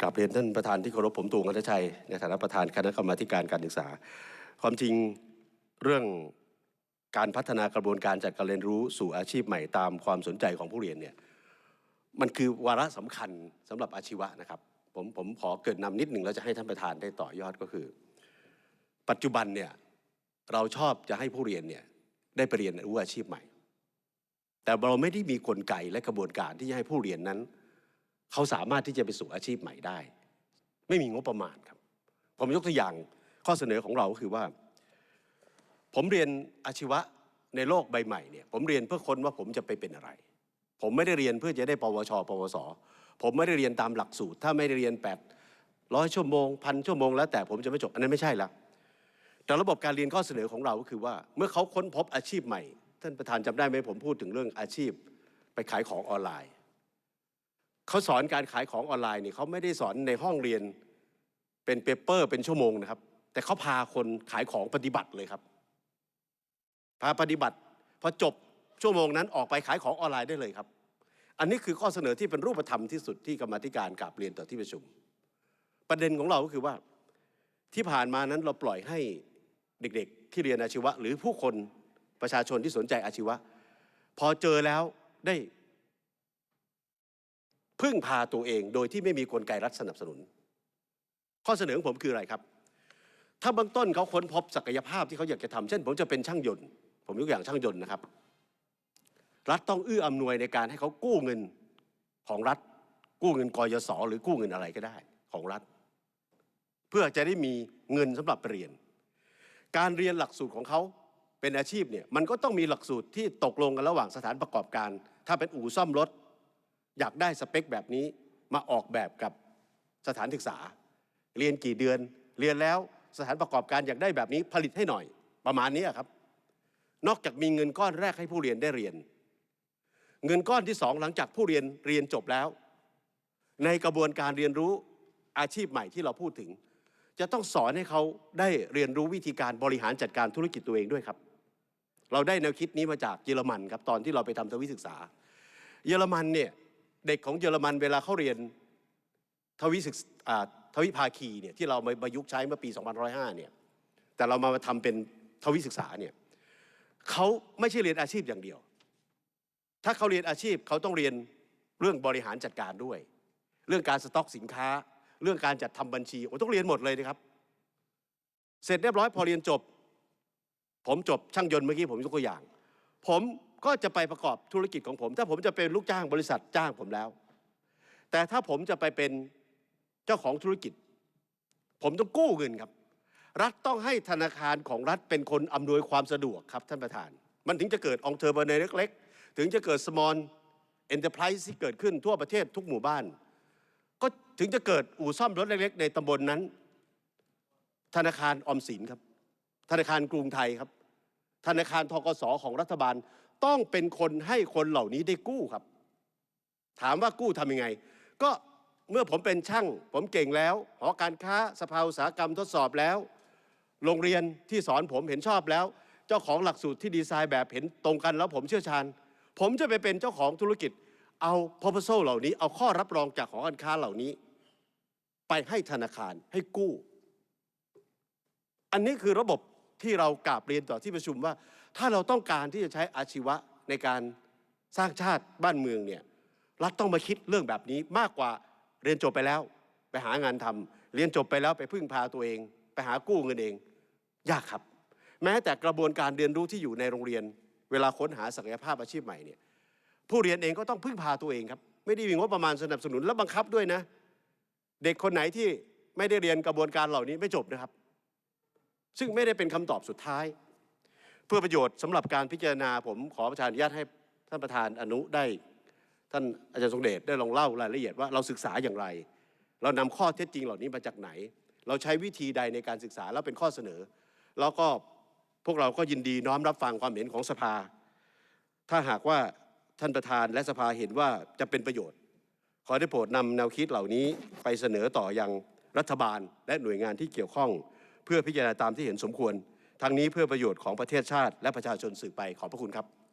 กราบเรียนท่านประธานที่เคารพผมตูงคัตชัย ในฐานะประธานคณะกรรมาการการศึกษา ความจริงเรื่องการพัฒนากระบวนการจัดการเรียนรู้สู่อาชีพใหม่ตามความสนใจของผู้เรียนเนี่ยมันคือวาระสำคัญสำหรับอาชีวะนะครับ ผมผมขอเกิดนำนิดหนึ่งแล้วจะให้ท่านประธานได้ต่อยอดก็คือ ปัจจุบันเนี่ยเราชอบจะให้ผู้เรียนเนี่ยได้ไปเรียนรู้อาชีพใหม่ แต่เราไม่ได้มีกลไกและกระบวนการที่จะให้ผู้เรียนนั้น เขาสามารถที่จะไปสู่อาชีพใหม่ได้ ไม่มีงบประมาณครับ ผมยกตัวอย่างข้อเสนอของเราก็คือว่า ผมเรียนอาชีวะในโลกใบใหม่เนี่ยผมเรียนเพื่อค้นว่าผมจะไปเป็นอะไร ผมไม่ได้เรียนเพื่อจะได้ปวช ปวส ผมไม่ได้เรียนตามหลักสูตร ถ้าไม่ได้เรียน8ร้อยชั่วโมงพันชั่วโมงแล้วแต่ผมจะไม่จบอันนั้นไม่ใช่ละแต่ระบบการเรียนข้อเสนอของเราก็คือว่า เมื่อเขาค้นพบอาชีพใหม่ ท่านประธานจำได้ไหมผมพูดถึงเรื่องอาชีพ ไปขายของออนไลน์ เขาสอนการขายของออนไลน์เนี่ยเขาไม่ได้สอนในห้องเรียนเป็นเปเปอร์เป็นชั่วโมงนะครับ แต่เขาพาคนขายของปฏิบัติเลยครับ พาปฏิบัติพอจบชั่วโมงนั้นออกไปขายของออนไลน์ได้เลยครับ อันนี้คือข้อเสนอที่เป็นรูปธรรมที่สุดที่กรรมธิการกราบเรียนต่อที่ประชุม ประเด็นของเราก็คือว่าที่ผ่านมานั้นเราปล่อยให้เด็กๆ ที่เรียนอาชีวะ หรือผู้คนประชาชนที่สนใจอาชีวะ พอเจอแล้วได้ พึ่งพาตัวเองโดยที่ไม่มีกลไกรัฐสนับสนุน ข้อเสนอของผมคืออะไรครับ ถ้าเบื้องต้นเขาค้นพบศักยภาพที่เขาอยากจะทำเช่น ผมจะเป็นช่างยนต์ ผมยกอย่างช่างยนต์นะครับ รัฐต้องเอื้ออำนวยในการให้เขากู้เงินของรัฐ กู้เงินกยศหรือกู้เงินอะไรก็ได้ของรัฐ เพื่อจะได้มีเงินสำหรับเรียน การเรียนหลักสูตรของเขาเป็นอาชีพเนี่ยมันก็ต้องมีหลักสูตรที่ตกลงกันระหว่างสถานประกอบการ ถ้าเป็นอู่ซ่อมรถ อยากได้สเปคแบบนี้มาออกแบบกับสถานศึกษา เรียนกี่เดือน เรียนแล้วสถานประกอบการอยากได้แบบนี้ผลิตให้หน่อย ประมาณนี้ครับ นอกจากมีเงินก้อนแรกให้ผู้เรียนได้เรียน เงินก้อนที่สองหลังจากผู้เรียนเรียนจบแล้ว ในกระบวนการเรียนรู้อาชีพใหม่ที่เราพูดถึง จะต้องสอนให้เขาได้เรียนรู้วิธีการบริหารจัดการธุรกิจตัวเองด้วยครับ เราได้แนวคิดนี้มาจากเยอรมันครับตอนที่เราไปทำทวิศึกษา เยอรมันเนี่ย เด็กของเยอรมันเวลาเขาเรียนทวิศึกทวิภาคีเนี่ยที่เรามาประยุกต์ใช้เมื่อปี 2505เนี่ยแต่เรามาทำเป็นทวิศึกษาเนี่ยเขาไม่ใช่เรียนอาชีพอย่างเดียว ถ้าเขาเรียนอาชีพเขาต้องเรียนเรื่องบริหารจัดการด้วย เรื่องการสต็อกสินค้า เรื่องการจัดทำบัญชีโอ้ต้องเรียนหมดเลยนะครับ เสร็จเรียบร้อยพอเรียนจบ ผมจบช่างยนต์เมื่อกี้ผมยกตัวอย่าง ผม ก็จะไปประกอบธุรกิจของผม ถ้าผมจะเป็นลูกจ้างบริษัทจ้างผมแล้ว แต่ถ้าผมจะไปเป็นเจ้าของธุรกิจ ผมต้องกู้เงินครับ รัฐต้องให้ธนาคารของรัฐเป็นคนอำนวยความสะดวกครับท่านประธาน มันถึงจะเกิดองเทอร์เบเนเล็กๆ ถึงจะเกิด small enterprise ที่เกิดขึ้นทั่วประเทศทุกหมู่บ้าน ก็ถึงจะเกิดอู่ซ่อมรถเล็กๆ ในตำบลนนั้น ธนาคารออมสินครับ ธนาคารกรุงไทยครับ ธนาคารทกสของรัฐบาล ต้องเป็นคนให้คนเหล่านี้ได้กู้ครับ ถามว่ากู้ทำยังไง ก็เมื่อผมเป็นช่าง ผมเก่งแล้ว หอการค้าสภาอุตสาหกรรมทดสอบแล้ว โรงเรียนที่สอนผมเห็นชอบแล้ว เจ้าของหลักสูตรที่ดีไซน์แบบเห็นตรงกันแล้วผมเชี่ยวชาญ ผมจะไปเป็นเจ้าของธุรกิจ เอา proposal เหล่านี้ เอาข้อรับรองจากหอการค้าเหล่านี้ ไปให้ธนาคารให้กู้ อันนี้คือระบบที่เรากราบเรียนต่อที่ประชุมว่า ถ้าเราต้องการที่จะใช้อาชีวะในการสร้างชาติบ้านเมืองเนี่ยรัฐต้องมาคิดเรื่องแบบนี้มากกว่าเรียนจบไปแล้วไปหางานทำเรียนจบไปแล้วไปพึ่งพาตัวเอง ไปหากู้เงินเอง ยากครับ แม้แต่กระบวนการเรียนรู้ที่อยู่ในโรงเรียน เวลาค้นหาศักยภาพอาชีพใหม่เนี่ยผู้เรียนเองก็ต้องพึ่งพาตัวเองครับ ไม่ได้มีงบประมาณสนับสนุนและบังคับด้วยนะ เด็กคนไหนที่ไม่ได้เรียนกระบวนการเหล่านี้ไม่จบนะครับ ซึ่งไม่ได้เป็นคำตอบสุดท้าย เพื่อประโยชน์สำหรับการพิจารณาผมขอประธานอนุญาตให้ท่านประธานอนุได้ ท่านอาจารย์ทรงเดชได้ลองเล่ารายละเอียดว่าเราศึกษาอย่างไร เรานำข้อเท็จจริงเหล่านี้มาจากไหน เราใช้วิธีใดในการศึกษาแล้วเป็นข้อเสนอ แล้วก็พวกเราก็ยินดีน้อมรับฟังความเห็นของสภา ถ้าหากว่าท่านประธานและสภาเห็นว่าจะเป็นประโยชน์ ขอได้โปรดนำแนวคิดเหล่านี้ไปเสนอต่อยังรัฐบาลและหน่วยงานที่เกี่ยวข้อง เพื่อพิจารณาตามที่เห็นสมควร ทั้งนี้เพื่อประโยชน์ของประเทศชาติและประชาชนสืบไปขอบพระคุณครับ